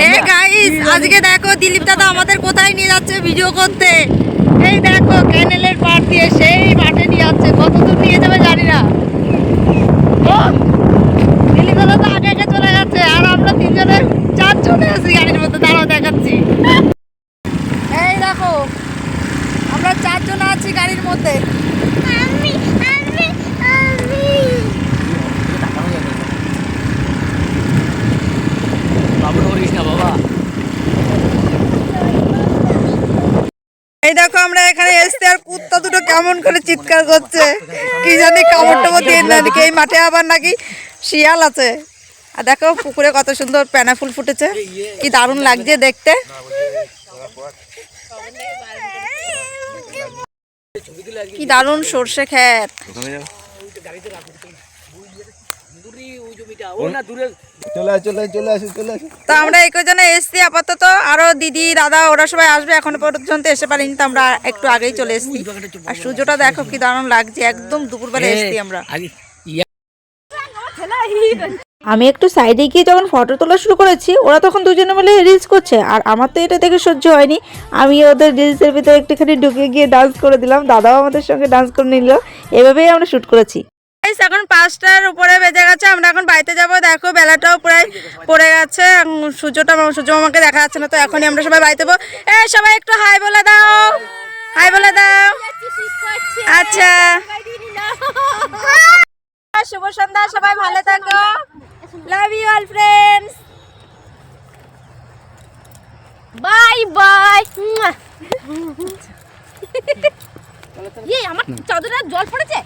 হে আজকে দেখো দিলীপ দাদা আমাদের কোথায় নিয়ে যাচ্ছে ভিডিও করতে? এই দেখো ক্যানেলের পার দিয়ে সেই মাঠে নিয়ে যাচ্ছে। কত দূর নিয়ে যাবে জানি না। দিলীপ দাদা তো আগে আগে চলে যাচ্ছে, আর আমরা তিনজনে চারজনে আছি গাড়ির মধ্যে। দাঁড়াও, দেখাচ্ছি। এই দেখো, আমরা চারজন আছি গাড়ির মধ্যে আমি আমি আমি বাবু করিস না বাবা এই দেখো, আমরা এখানে এসছি আর কুত্তা দুটো কেমন করে চিৎকার করছে। কি জানি কামড় টামড় দিয়ে নাকি এই মাঠে আবার নাকি শিয়াল আছে। আর দেখো, পুকুরে কত সুন্দর প্যানা ফুল ফুটেছে। কি দারুণ লাগছে দেখতে। কি দারুণ সর্ষে ক্ষেত। তো আমরা এই কজনে এসছি আপাতত আরও দিদি দাদা ওরা সবাই আসবে এখনও পর্যন্ত এসে পারিনি তো আমরা একটু আগেই চলে এসছি। আর সূর্যটা দেখো কি দারুণ লাগছে একদম দুপুরবেলা এসছি আমরা। আমি একটু সাইডে গিয়ে যখন ফটো তোলা শুরু করেছি ওরা তখন দুজনে মিলে রিলস করছে আর আমার তো এটা দেখে সহ্য হয়নি। আমি ওদের রিলসের ভিতরে একটুখানি ঢুকে গিয়ে ডান্স করে দিলাম দাদাও আমাদের সঙ্গে ডান্স করে নিল এভাবেই আমরা শ্যুট করেছি। এখন পাঁচটার উপরে বেজে গেছে, আমরা এখন বাড়িতে যাব। দেখো, বেলাটাও প্রায় পড়ে গেছে। সূর্যটা সূর্য মামাকে দেখা যাচ্ছে না, তো এখনই আমরা সবাই বাড়িতে যাব। এ, সবাই একটু হাই বলে দাও। হাই বলে দাও। আচ্ছা। শুভ সন্ধ্যা, সবাই ভালো থাকো। Love you all friends bye bye আমার চাদরে জল পড়েছে?